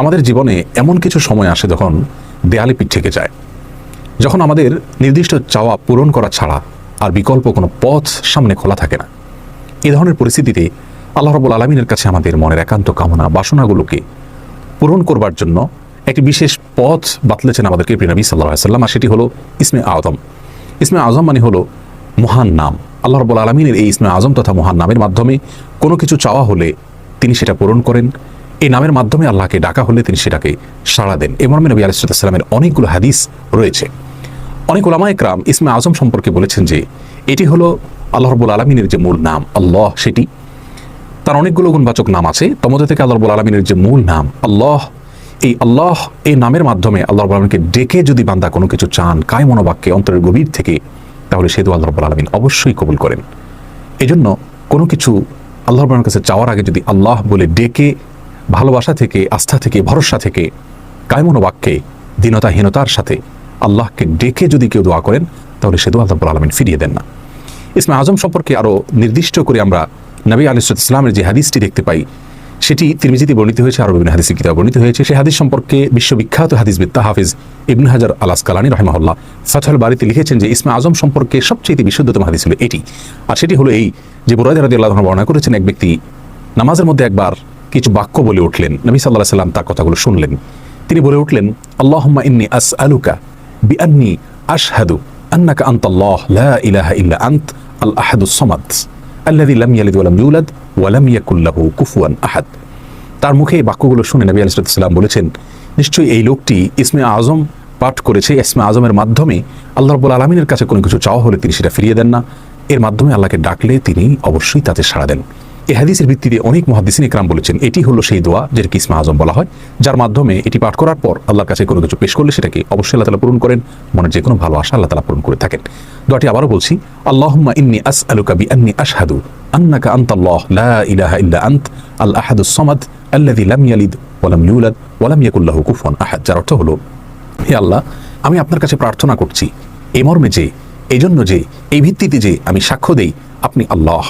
আমাদের জীবনে এমন কিছু সময় আসে যখন দেয়ালে পিঠ থেকে যায়। যখন আমাদের নির্দিষ্ট চাওয়া পূরণ করা ছাড়া আর বিকল্প কোনো পথ সামনে খোলা থাকে না। এ ধরনের পরিস্থিতিতে আল্লাহ রবুল আলমিনের কাছে আমাদের মনের একান্ত কামনা, বাসনাগুলোকে পূরণ করবার জন্য একটি বিশেষ পথ বাতলেছেন আমাদেরকে প্রিয় নবী সাল্লাহ সাল্লাম, আর সেটি হলো ইসমে আজম ইসমে আজম মানে হলো মহান নাম। আল্লাহ রবুল আলমিনের এই ইসমে আজম তথা মহান নামের মাধ্যমে কোনো কিছু চাওয়া হলে তিনি সেটা পূরণ করেন। এই নামের মাধ্যমে আল্লাহকে ডাকা হলে তিনি সেটাকে সাড়া দেন। এ মর্মে নবী আলিসাল্লামের অনেকগুলো হাদিস রয়েছে। অনেক ওলামা একরাম ইসমে আজম সম্পর্কে বলেছেন যে, এটি হলো আল্লাহ রবুল আলমিনের যে মূল নাম, আল্লাহ সেটি। তার অনেকগুলো গুণবাচক নাম আছে। তমধ্যে থেকে আল্লাহ রবুল আলমিনের যে মূল নাম, আল্লাহ, এই আল্লাহ, এই নামের মাধ্যমে আল্লাহ রবুল আলমীকে ডেকে যদি বান্দা কোনো কিছু চান, কায় মনোবাক্যে, অন্তরের গভীর থেকে, তাহলে সেহেতু আল্লাহ রবুল আলমিন অবশ্যই কবুল করেন। এজন্য কোনো কিছু আল্লাহ রবুলের কাছে চাওয়ার আগে যদি আল্লাহ বলে ডেকে ভালোবাসা থেকে, আস্থা থেকে, ভরসা থেকে কায়মনো বাক্যে দীনতাহীনতার সাথে আল্লাহকে ডেকে যদি কেউ দোয়া করেন, তাহলে সে দোয়া আল্লাহ আলমিন ফিরিয়ে দেন না। ইসমা আজম সম্পর্কে আরও নির্দিষ্ট করে আমরা নবী আলী ইসলামের যে হাদিসটি দেখতে পাই, সেটি তিরমিজিতে বর্ণিত হয়েছে আরও বিভিন্ন হাদিসের কিতাব বর্ণিত হয়েছে। সেই হাদিস সম্পর্কে বিশ্ববিখ্যাত হাদিসবিদ্যা হাফিজ ইবন হাজার আলাস কালানি রহমাহুল্লাহ ফাথাল বাড়িতে লিখেছেন যে, ইসমা আজম সম্পর্কে সবচেয়ে বিশুদ্ধতম হাদিস হলো এটি। আর সেটি হলো এই যে বুরাইদ রাদি আল্লাহ বর্ণনা করেছেন, এক ব্যক্তি নামাজের মধ্যে একবার কিছু বাক্য বলে উঠলেন। নবী সাল্লাহ সাল্লাম তার কথাগুলো শুনলেন। তিনি বলে উঠলেন, আল্লাহম্মা ইন্নি আস আলুকা বি আন্নি আশহাদু আন্নাকা আন্তাল্লাহ, লা ইলাহা ইল্লা আন্ত আল আহাদুস সামাদ, আল্লাযী লাম ইয়ালিদ ওয়া লাম ইউলাদ ওয়া লাম ইয়াকুল লাহু কুফুয়ান আহাদ। তার মুখে এই বাক্যগুলো শুনে নবী সালাম বলেছেন, নিশ্চয়ই এই লোকটি ইসমে আজম পাঠ করেছে, ইসমে আজমের মাধ্যমে আল্লাহ রাব্বুল আলামিনের কাছে কোনো কিছু চাওয়া হলে তিনি সেটা ফিরিয়ে দেন না। এর মাধ্যমে আল্লাহকে ডাকলে তিনি অবশ্যই তাতে সাড়া দেন। এই হাদিসের ভিত্তিতে অনেক মহাদিসিন ইকরাম বলেছেন, এটি হলো সেই দোয়া যেটাকে ইসমা আজম বলা হয়, যার মাধ্যমে এটি পাঠ করার পর আল্লাহর কাছে কোনো কিছু পেশ করলে সেটাকে অবশ্যই আল্লাহ তালা পূরণ করেন, মনের যে কোনো ভালো আশা আল্লাহ তালা পূরণ করে থাকেন। দোয়াটি আবারও বলছি, আল্লাহুম্মা ইন্নি আস আলুকা বি আন্নি আশহাদু, আন্নাকা আনতাল্লাহ, লা ইলাহা ইল্লা আন্ত, আল আহাদুস সামাদ, আল্লাযী লাম ইয়ালিদ ওয়া লাম ইউলাদ ওয়া লাম ইয়াকুল লাহু কুফুয়ান আহাদ, যার অর্থ হলো, হে আল্লাহ, আমি আপনার কাছে প্রার্থনা করছি এই মর্মে যে এই জন্য যে, এই ভিত্তিতে যে আমি সাক্ষ্য দেই, আপনি আল্লাহ।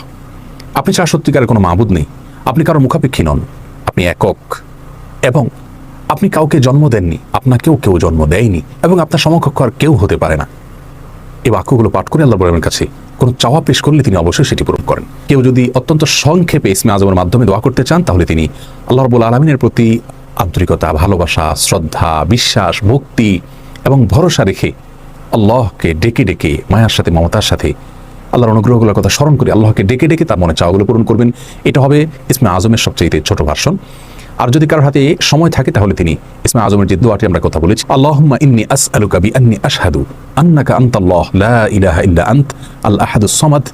আপনি ছাড়া সত্যিকারের কোনো মাহবুদ নেই। আপনি কারও মুখাপেক্ষী নন। আপনি একক। এবং আপনি কাউকে জন্ম দেননি। আপনাকেও কেউ জন্ম দেয়নি। এবং আপনার সমকক্ষ আর কেউ হতে পারে না। এই বাক্যগুলো পাঠ করে আল্লাহ বলের কাছে, কোনো চাওয়া পেশ করলে তিনি অবশ্যই সেটি পূরণ করেন। কেউ যদি অত্যন্ত সংক্ষেপে ইসমে আজমের মাধ্যমে দোয়া করতে চান, তাহলে তিনি আল্লাহ রবুল আলমিনের প্রতি আন্তরিকতা, ভালোবাসা, শ্রদ্ধা, বিশ্বাস, ভক্তি এবং ভরসা রেখে আল্লাহকে ডেকে ডেকে মায়ার সাথে, মমতার সাথে আল্লাহর অনুগ্রহগুলোর কথা স্মরণ করি, আল্লাহকে ডেকে ডেকে তার মনে চাওয়াগুলো পূরণ করবেন। এটা হবে ইসমে আজমের সবচেয়ে ছোট ভার্সন। আর যদি কারোর হাতে সময় থাকে, তাহলে তিনি ইসমে আজমের যে দোয়াটি আমরা কথা বলেছি আল্লাহ ইন্নি আস আলু বি আন্নি আশহাদু, আন্নাকা আনতাল্লাহ, লা ইলাহা ইল্লা আন্ত, আল আহাদুস সামাদ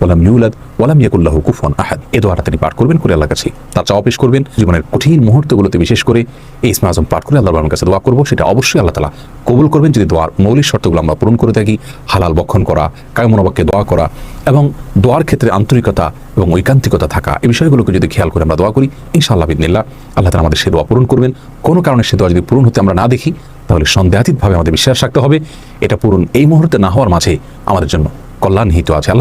ওয়ালাম ইউলাদ, ওয়ালাম ইয়াকুল্লাহু কুফুয়ান আহাদ। এই দোয়াটা তিনি পাঠ করবেন করে আল্লাহর কাছে তার চাওয়া পেশ করবেন। জীবনের কঠিন মুহূর্তগুলোতে বিশেষ করে এই ইসমে আজম পাঠ করে আল্লাহর কাছে দোয়া করব। সেটা অবশ্যই আল্লাহ তালা কবুল করবেন। যদি দোয়ার মৌলিক শর্তগুলো আমরা পূরণ করে থাকি, হালাল বক্ষণ করা কায়মনোবাক্যে দোয়া করা এবং দোয়ার ক্ষেত্রে আন্তরিকতা এবং ঐকান্তিকতা থাকা, এই বিষয়গুলোকে যদি খেয়াল করে আমরা দোয়া করি, ইনশাআল্লাহ বিদিনিল্লাহ আল্লাহ তালা আমাদের সে দোয়া পূরণ করবেন। কোনো কারণে সে দোয়া যদি পূরণ হতে আমরা না দেখি, তাহলে সন্দেহাতীতভাবে আমাদের বিশ্বাস রাখতে হবে। এটা পূরণ এই মুহূর্তে না হওয়ার মাঝে আমাদের জন্য কল্যাণ নিহিত আছে।